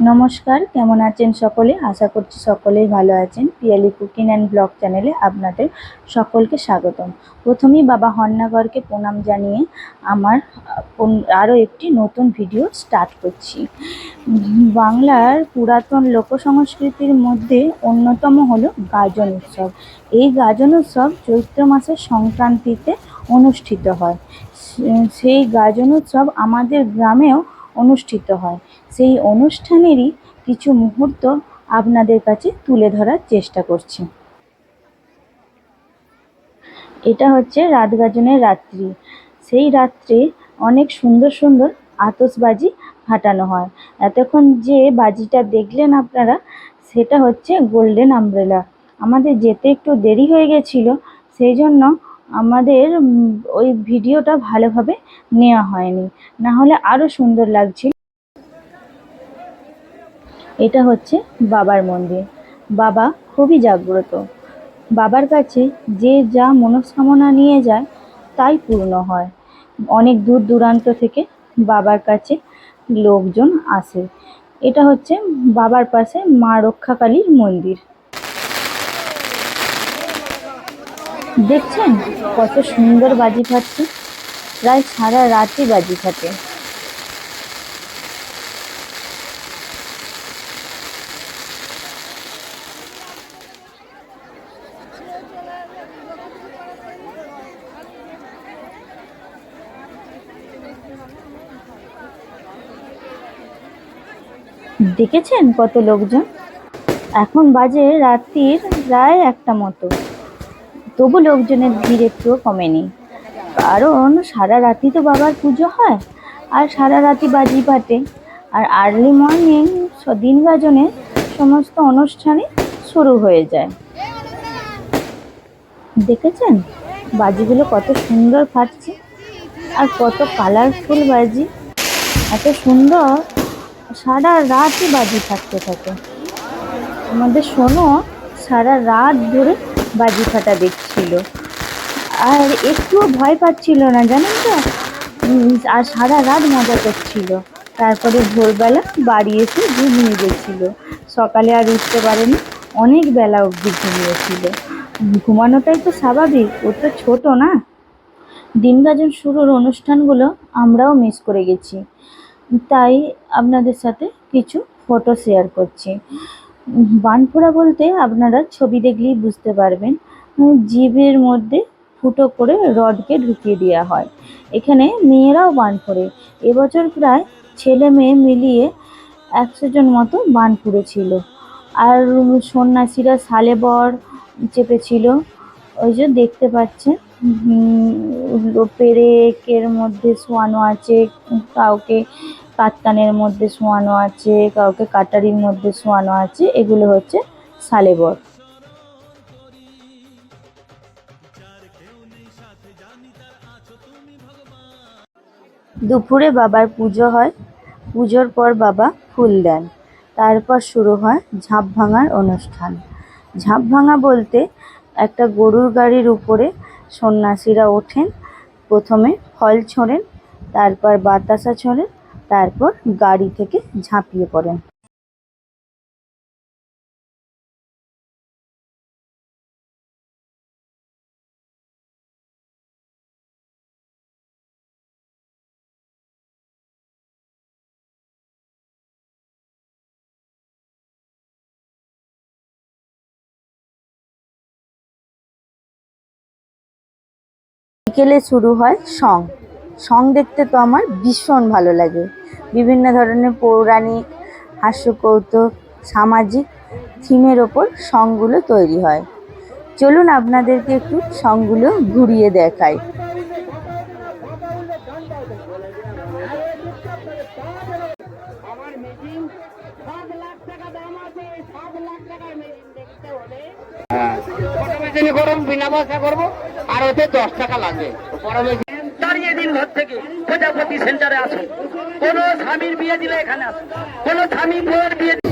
নমস্কার, কেমন আছেন সকলে? আশা করছি সকলেই ভালো আছেন। পিয়ালি কুকিং অ্যান্ড ব্লগ চ্যানেলে আপনাদের সকলকে স্বাগতম। প্রথমেই বাবা হন্নাগরকে প্রণাম জানিয়ে আমার আরও একটি নতুন ভিডিও স্টার্ট করছি। বাংলার পুরাতন লোক সংস্কৃতির মধ্যে অন্যতম হলো গাজন উৎসব। এই গাজন উৎসব চৈত্র মাসের সংক্রান্তিতে অনুষ্ঠিত হয়। সেই গাজন উৎসব আমাদের গ্রামেও অনুষ্ঠিত হয়। সেই অনুষ্ঠানেরই কিছু মুহূর্ত আপনাদের কাছে তুলে ধরার চেষ্টা করছি। এটা হচ্ছে রাত গাজনের রাত্রি। সেই রাত্রে অনেক সুন্দর সুন্দর আতসবাজি ফাটানো হয়। এতক্ষণ যে বাজিটা দেখলেন আপনারা, সেটা হচ্ছে গোল্ডেন আমব্রেলা আমাদের যেতে একটু দেরি হয়ে গেছিল, সেই জন্য আমাদের ওই ভিডিওটা ভালোভাবে নেওয়া হয়নি। না হলে আরও সুন্দর লাগছিল। এটা হচ্ছে বাবার মন্দির। বাবা খুবই জাগ্রত। বাবার কাছে যে যা মনস্কামনা নিয়ে যায়, তাই পূর্ণ হয়। অনেক দূর দূরান্ত থেকে বাবার কাছে লোকজন আসে। এটা হচ্ছে বাবার পাশে মা রক্ষাকালীর মন্দির। দেখছেন কত সুন্দর বাজি ফাটছে? প্রায় সারা রাতই বাজি ফাটে। দেখেছেন কত লোকজন? এখন বাজে রাত্রির প্রায় একটা মতো। তবু লোকজনের ভিড় একটুও কমেনি। কারণ সারা রাতি তো বাবার পুজো হয়, আর সারা রাতি বাজি ফাটে। আর আর্লি মর্নিং দিন গাজনে সমস্ত অনুষ্ঠানই শুরু হয়ে যায়। দেখেছেন? বাজিগুলো কত সুন্দর ফাটছে, আর কত কালারফুল বাজি। এত সুন্দর, সারা রাতই বাজি ফাটতে থাকে। আমাদের শোনো, সারা রাত ধরে বাজি ফাটা দেখছিল। আর একটুও ভয় পাচ্ছিল না, জানেন তো? আর সারা রাত মজা করছিল। তারপরে ভোরবেলা বাড়ি এসে ঘুমিয়ে গেছিল। সকালে আর উঠতে পারেনি, অনেক বেলা অবধি ঘুমিয়েছিল। ঘুমানোটাই তো স্বাভাবিক, ও তো ছোট না? দিনগাজন শুরুর অনুষ্ঠানগুলো আমরাও মিস করে গেছি। তাই আপনাদের সাথে কিছু ফটো শেয়ার করছি। বানফোড়া বলতে আপনারা ছবি দেখলেই বুঝতে পারবেন জিভের মধ্যে ফুটো করে রডকে ঢুকিয়ে দেওয়া হয়। এখানে মেয়েরাও বান ফোড়ে এবছর প্রায় ছেলে মেয়ে মিলিয়ে একশো জন মতো বান ফুড়েছিল আর সন্ন্যাসীরা সালে বর চেপেছিল। ওই যে দেখতে পাচ্ছেন পেরেকের মধ্যে শোয়ানো আছে, কাউকে কাতানের মধ্যে শোয়ানো আছে, কাউকে কাটারির মধ্যে শোয়ানো আছে, এগুলো হচ্ছে সালেবর দুপুরে বাবার পুজো হয়, পুজোর পর বাবা ফুল দেন, তারপর শুরু হয় ঝাঁপ ভাঙার অনুষ্ঠান। ঝাঁপ ভাঙা বলতে একটা গরুর গাড়ির উপরে সন্ন্যাসীরা ওঠেন, প্রথমে ফল ছোঁড়েন, তারপর বাতাসা ছোঁড়েন তারপর গাড়ি থেকে ঝাঁপিয়ে পড়েন। বিকেলে শুরু হয় সং। সং দেখতে তো আমার ভীষণ ভালো লাগে। বিভিন্ন ধরনের পৌরাণিক হাস্যকৌতুক সামাজিক থিমের ওপর সংগুলো তৈরি হয়। চলুন আপনাদেরকে একটু সংগুলো ঘুরিয়ে দেখাই। মেশিনে করুন বিনা পয়সা করব আর ওতে দশ টাকা বড় দিন ঘর থেকে প্রজাপতি সেন্টারে আসুন কোন স্বামীর বিয়ে দিলে এখানে আসুন কোন স্বামী বউয়ের বিয়ে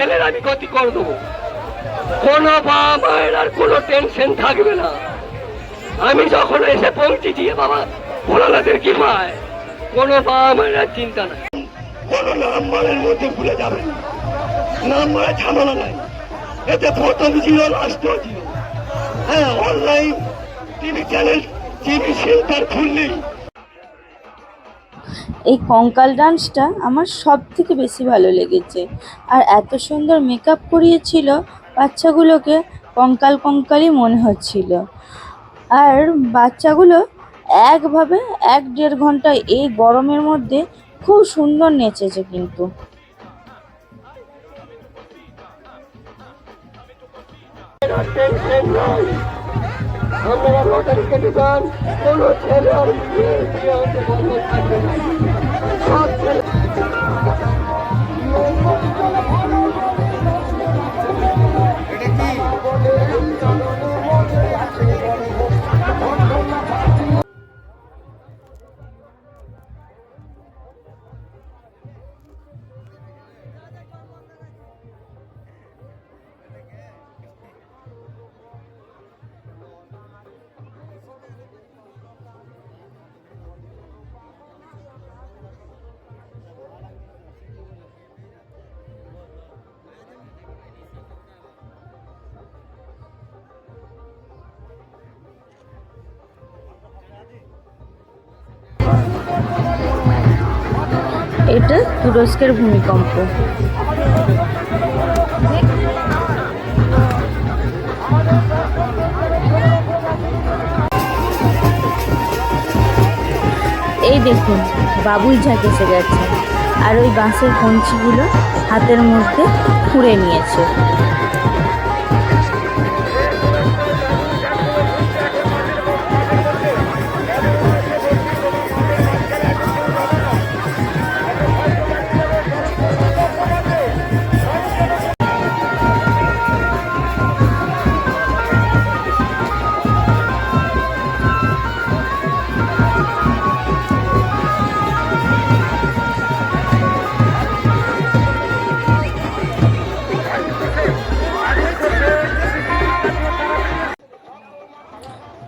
ছেলের আমি গতি করে দেবো। কোনো বাবা মায়ের আর কোনো টেনশন থাকবে না। আমি যখন এসে পৌঁছেছি বাবা ভোলানাথের কি পায় কোনো বাবা মায়ের আর চিন্তা নাই। কোনো নাম মানের মধ্যে ভুলে যাবেন। নাম মারা ঝামেলা নাই। এতে প্রথম ছিল লাস্টও ছিল হ্যাঁ online TV channel TV centre খুললেই এই কঙ্কাল ডান্সটা আমার সব থেকে বেশি ভালো লেগেছে। আর এত সুন্দর মেকআপ করিয়েছিল বাচ্চাগুলোকে, কঙ্কাল কঙ্কালই মনে হচ্ছিল। আর বাচ্চাগুলো একভাবে এক দেড় ঘণ্টা এই গরমের মধ্যে খুব সুন্দর নেচেছে কিন্তু। আপনারা লটারি কেটে কোনো ছেলে আর বিয়ে হতে বন্ধ থাকবে না। এটা তুরস্কের ভূমিকম্প। এই দেখুন বাবুই ঝাঁক এসে গেছে আর ওই বাঁশের কঞ্চিগুলো হাতের মধ্যে খুঁড়ে নিয়েছে।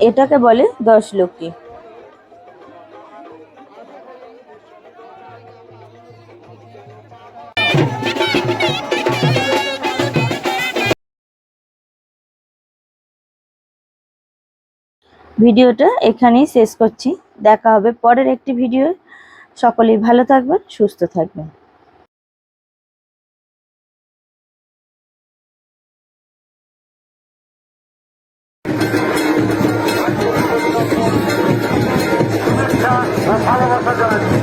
এটাকে বলে দশ লক্ষ্মী। ভিডিওটা এখানেই শেষ করছি। দেখা হবে পরের একটি ভিডিও সকলেই ভালো থাকবেন, সুস্থ থাকবেন। ভালোবাসা জানাই।